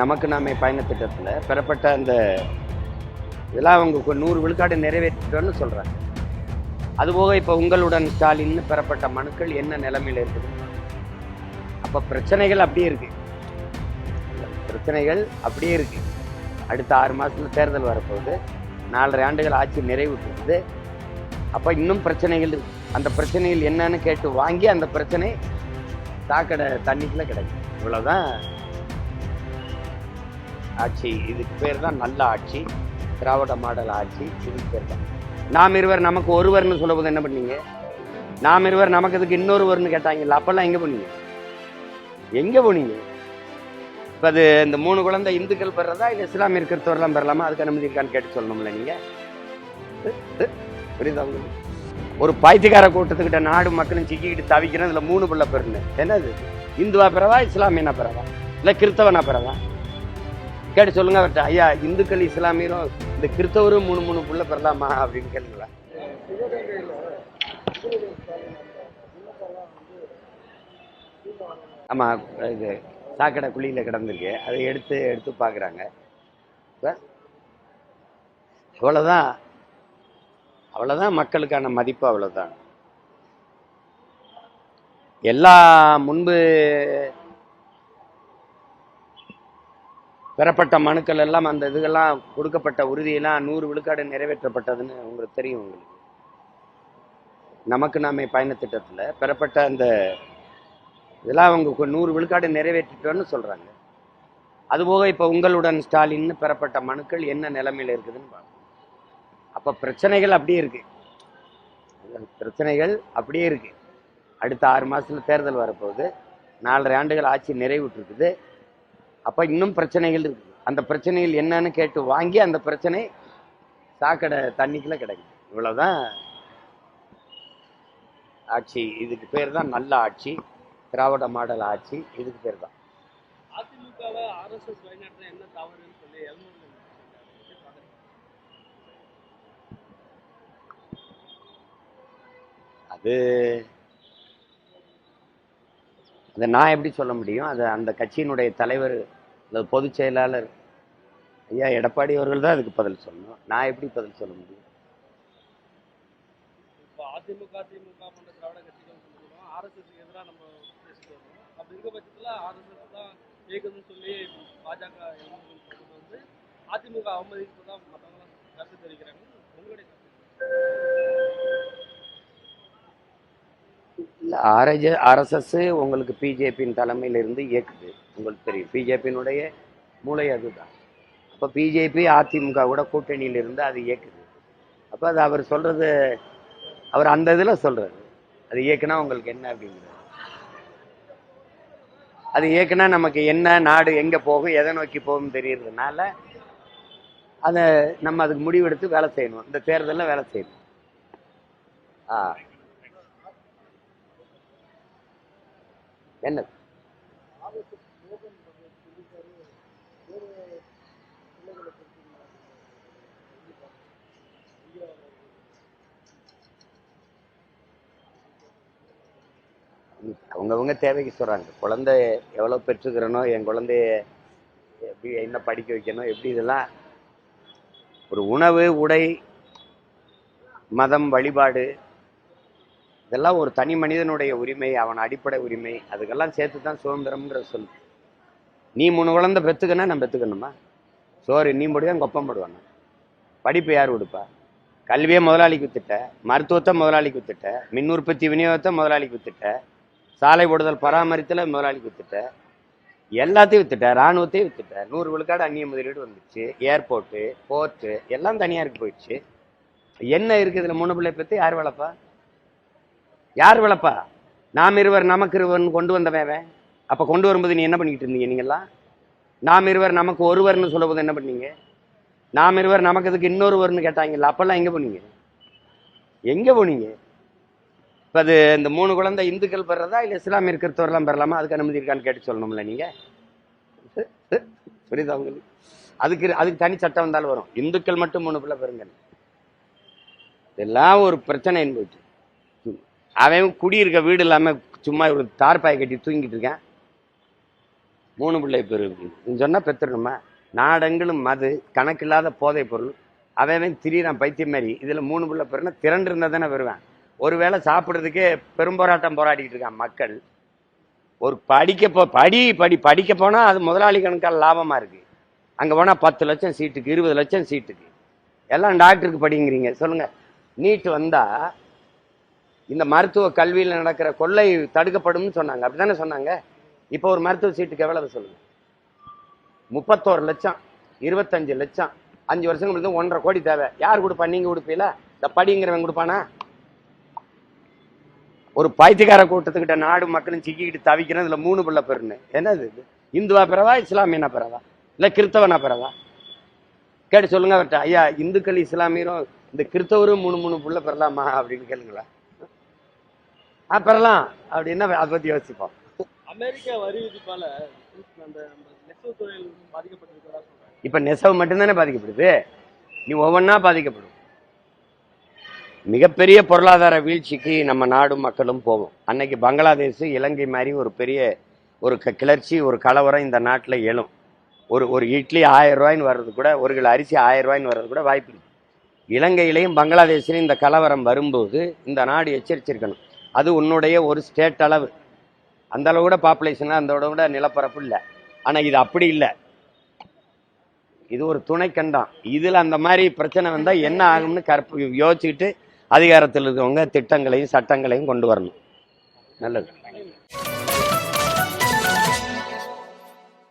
நமக்கு நாமே பயண திட்டத்தில் பெறப்பட்ட அந்த இதெல்லாம் அவங்க நூறு விழுக்காடு நிறைவேற்றிட்டோன்னு சொல்கிறாங்க அதுபோக இப்போ உங்களுடன் ஸ்டாலின் பெறப்பட்ட மனுக்கள் என்ன நிலைமையில் இருக்குது? அப்போ பிரச்சனைகள் அப்படியே இருக்குது பிரச்சனைகள் அப்படியே இருக்குது அடுத்த ஆறு மாதத்தில் தேர்தல் வரப்போகுது. நாலரை ஆண்டுகள் ஆட்சி நிறைவுற்றது. அப்போ இன்னும் பிரச்சனைகள் அந்த பிரச்சனைகள் என்னன்னு கேட்டு வாங்கி அந்த பிரச்சனை சாக்கடை தண்ணிக்குள்ளே கிடைக்கும் இவ்வளோதான் ஆட்சி. இதுக்கு பேர் தான் நல்ல ஆட்சி திராவிட மாடல் ஆட்சி இதுக்கு பேர் தான் நாம் இருவர் நமக்கு ஒருவர்னு சொல்லும்போது என்ன பண்ணீங்க? நாம் இருவர் நமக்கு இதுக்கு இன்னொருவர்னு கேட்டாங்கல்ல அப்போல்லாம் எங்கே போனீங்க? எங்கே போனீங்க? இப்போ அது இந்த மூணு குழந்தை இந்துக்கள் பெறதா இல்லை இஸ்லாமிய கிறிஸ்தவர்லாம் பெறலாமா? அதுக்கு அனுமதி இருக்கான்னு கேட்டு சொல்லணும்ல நீங்கள் புரியுதா உங்களுக்கு? ஒரு பைத்தியக்கார கூட்டத்துக்கிட்ட நாடு மக்களும் சிக்கிக்கிட்டு தவிக்கிறோம் இதில் மூணு பிள்ளை பெருன்னு என்னது? இந்துவா பிறவா இஸ்லாமியனா பிறவா? இல்லை கிறிஸ்தவனா பிறவா? கேட்டு சொல்லுங்க அவர்கிட்ட ஐயா இந்துக்கள் இஸ்லாமியரும் இந்த கிறிஸ்தவரும் மூணு மூணு புள்ள பெறலாமா அப்படின்னு கேளுங்களா ஆமா இது சாக்கடை குழியில கிடந்திருக்கு. அதை எடுத்து எடுத்து பார்க்குறாங்க அவ்வளோதான் அவ்வளோதான் மக்களுக்கான மதிப்பு அவ்வளோதான் எல்லா முன்பு பெறப்பட்ட மனுக்கள் எல்லாம் அந்த இதுகெல்லாம் கொடுக்கப்பட்ட உறுதியெல்லாம் நூறு விழுக்காடு நிறைவேற்றப்பட்டதுன்னு உங்களுக்கு தெரியும் உங்களுக்கு. நமக்கு நாம பயண திட்டத்தில் பெறப்பட்ட அந்த இதெல்லாம் அவங்க நூறு விழுக்காடு நிறைவேற்றிட்டோன்னு சொல்றாங்க. அதுபோக இப்போ உங்களுடன் ஸ்டாலின்னு பெறப்பட்ட மனுக்கள் என்ன நிலைமையில இருக்குதுன்னு பார்க்கணும் அப்போ பிரச்சனைகள் அப்படியே இருக்கு. பிரச்சனைகள் அப்படியே இருக்கு. அடுத்த ஆறு மாசத்துல தேர்தல் வரப்போகுது. நாலரை ஆண்டுகள் ஆட்சி நிறைவுற்றிருக்குது. அப்போ இன்னும் பிரச்சனைகள் இருக்கு. அந்த பிரச்சனைகள் என்னன்னு கேட்டு வாங்கி அந்த பிரச்சனை சாக்கடை தண்ணிக்குள்ள கிடைக்கும் இவ்வளவுதான் ஆட்சி. இதுக்கு பேர் தான் நல்ல ஆட்சி. திராவிட மாடல் ஆட்சி. இதுக்கு பேர் தான். அது அதை நான் எப்படி சொல்ல முடியும்? அது அந்த கட்சியினுடைய தலைவர் அல்லது பொதுச் செயலாளர். ஐயா எடப்பாடி அவர்கள் தான் அதுக்கு பதில் சொல்லணும். நான் எப்படி பதில் சொல்ல முடியும்? இப்போ அதிமுக திமுக போன்ற திராவிட கட்சிகள் சொல்லுவோம் ஆர்எஸ்எஸ்க்கு எதிராக நம்ம பேசிட்டு வரோம். அப்படி இருக்க பட்சத்தில் ஆர்எஸ்எஸ் தான் இயக்குதுன்னு சொல்லி பாஜக வந்து அதிமுக அவமதிப்பு தான் மற்றவங்களாம் கருத்து தெரிவிக்கிறாங்க. உங்களுடைய கருத்து இல்லை ஆர்எஜ ஆர்எஸ்எஸ் உங்களுக்கு பிஜேபியின் தலைமையிலிருந்து இயக்குது. உங்களுக்கு தெரியும். பிஜேபியினுடைய மூளை அதுதான். அப்போ பிஜேபி அதிமுக கூட கூட்டணியில் இருந்து அது இயக்குது. அப்போ அது அவர் சொல்றது அவர் அந்த இதில் சொல்றாரு. அது இயக்குனா உங்களுக்கு என்ன அப்படிங்கிறது. அது இயக்குனா நமக்கு என்ன நாடு எங்கே போகும் எதை நோக்கி போகும் தெரியறதுனால அதை நம்ம அதுக்கு முடிவெடுத்து வேலை செய்யணும். இந்த தேர்தலில் வேலை செய்யணும். ஆ. என்ன அவங்கவுங்க தேவைக்கு சொல்றாங்க. குழந்தை எவ்வளவு பெற்றுக்கிறனோ என் குழந்தைய எப்படி என்ன படிக்க வைக்கணும் எப்படி இதெல்லாம் ஒரு உணவு உடை மதம் வழிபாடு இதெல்லாம் ஒரு தனி மனிதனுடைய உரிமை அவன் அடிப்படை உரிமை. அதுக்கெல்லாம் சேர்த்து தான் சுதந்திரம்ங்கிற சொல் நீ மூணு குழந்தை பெற்றுக்கன்னா நான் பெற்றுக்கணுமா சோறு நீ போடுவேன் கொப்பம் போடுவாங்க படிப்பு யார் கொடுப்பா? கல்வியை முதலாளிக்கு வித்துட்ட மருத்துவத்தை முதலாளிக்கு வித்துட்ட மின் உற்பத்தி விநியோகத்தை முதலாளிக்கு வித்துட்ட சாலை போடுதல் பராமரித்தல முதலாளிக்கு வித்துட்ட எல்லாத்தையும் வித்துட்ட ராணுவத்தையும் வித்துட்ட. நூறு விழுக்காடு அந்நிய முதலீடு வந்துச்சு. ஏர்போர்ட்டு போர்ட்டு எல்லாம் தனியாருக்கு போயிடுச்சு. என்ன இருக்குது இதில்? மூணு பிள்ளை பற்றி யார் வளர்ப்பா? யார் விளப்பா? நாம் இருவர் நமக்கு இருவர்னு கொண்டு வந்தவன் அப்போ கொண்டு வரும்போது நீ என்ன பண்ணிக்கிட்டு இருந்தீங்க நீங்கள்லாம் நாம் இருவர் நமக்கு ஒருவர்னு சொல்லும்போது என்ன பண்ணீங்க? நாம் இருவர் நமக்கு இதுக்கு இன்னொருவர்னு கேட்டாங்கல்ல அப்போல்லாம் எங்கே போனீங்க? எங்கே போனீங்க? இப்போ அது இந்த மூணு குழந்தை இந்துக்கள் பெறதா இல்லை இஸ்லாமிய கிறிஸ்தவர்லாம் பெறலாமா அதுக்கு அனுமதி இருக்கான்னு கேட்டு சொல்லணும்ல நீங்கள் புரியுதா உங்களுக்கு? அதுக்கு அதுக்கு தனி சட்டம் வந்தாலும் வரும். இந்துக்கள் மட்டும் மூணு பிள்ளை பெறுங்க இதெல்லாம் ஒரு பிரச்சனை என்பது அவன் குடியிருக்க வீடு இல்லாமல் சும்மா ஒரு தார்பாயை கட்டி தூங்கிட்டு இருக்கேன். மூணு பிள்ளை பேர். சொன்னால் பெற்றுடணுமா நாடெங்கிலும் மது கணக்கில்லாத போதைப் பொருள். அவன் அவன் திரியிறான் பைத்தியம் மாதிரி. இதில் மூணு பிள்ளை பேருனா திரண்டு இருந்தால் தானே வருவேன். ஒருவேளை சாப்பிட்றதுக்கே பெரும்போராட்டம் போராடிட்டு இருக்கான் மக்கள். ஒரு படிக்க போ படி படி படிக்க போனால் அது முதலாளி கணக்கால் லாபமாக இருக்குது அங்கே போனால் பத்து லட்சம் சீட்டுக்கு இருபது லட்சம் சீட்டுக்கு. எல்லாம் டாக்டருக்கு படிங்கிறீங்க. சொல்லுங்கள் நீட் வந்தால் இந்த மருத்துவ கல்வியில் நடக்கிற கொள்ளை தடுக்கப்படும்னு சொன்னாங்க. அப்படிதானே சொன்னாங்க? இப்போ ஒரு மருத்துவ சீட்டுக்கு எவ்வளவு சொல்லுங்க? முப்பத்தோரு லட்சம் இருபத்தஞ்சு லட்சம் அஞ்சு வருஷம் இருந்து ஒன்றரை கோடி தேவை. யார் கொடுப்பா? நீங்க கொடுப்பீல இந்த படிங்கிறவன் கொடுப்பானா? ஒரு பைத்தியக்கார கூட்டத்துக்கிட்ட நாடு மக்களும் சிக்கிக்கிட்டு தவிக்கிறேன். இதுல மூணு பிள்ளை பெருன்னு. என்னது இது? இந்துவா பிறவா இஸ்லாமியனா பிறவா? இல்ல கிறிஸ்தவனா பிறவா? கேட்டு சொல்லுங்க அவர்கிட்ட. ஐயா இந்துக்கள் இஸ்லாமியரும் இந்த கிறிஸ்தவரும் மூணு மூணு புள்ள பெறலாமா அப்படின்னு கேளுங்களேன். பெறலாம் அப்படின்னா அதை பத்தி யோசிப்போம். அமெரிக்கா வரி விதிப்பால அந்த நெசவு தொழில் பாதிக்கப்பட்டிருக்கிறதா சொல்றாங்க. இப்ப நெசவு மட்டும்தானே பாதிக்கப்படுது? நீ ஒவ்வொன்றா பாதிக்கப்படும். மிகப்பெரிய பொருளாதார வீழ்ச்சிக்கு நம்ம நாடும் மக்களும் போவோம். அன்னைக்கு பங்களாதேஷ் இலங்கை மாதிரி ஒரு பெரிய ஒரு கிளர்ச்சி ஒரு கலவரம் இந்த நாட்டில் எழும். ஒரு ஒரு இட்லி ஆயிரம் ரூபாய்ன்னு வர்றது கூட ஒரு கிலோ அரிசி ஆயிரம் ரூபாய்ன்னு வர்றது கூட வாய்ப்பு இலங்கையிலையும் பங்களாதேஷ்லையும் இந்த கலவரம் வரும்போது இந்த நாடு எச்சரிச்சிருக்கணும். அது உன்னுடைய ஒரு ஸ்டேட் அளவு. அந்த அளவு கூட பாப்புலேஷனாக அந்த கூட நிலப்பரப்பு இல்லை. ஆனால் இது அப்படி இல்லை. இது ஒரு துணைக்கண்டம். இதில் அந்த மாதிரி பிரச்சனை வந்தால் என்ன ஆகும்னு கற்ப யோசிச்சுக்கிட்டு அதிகாரத்தில் இருக்கவங்க திட்டங்களையும் சட்டங்களையும் கொண்டு வரணும். நல்லது.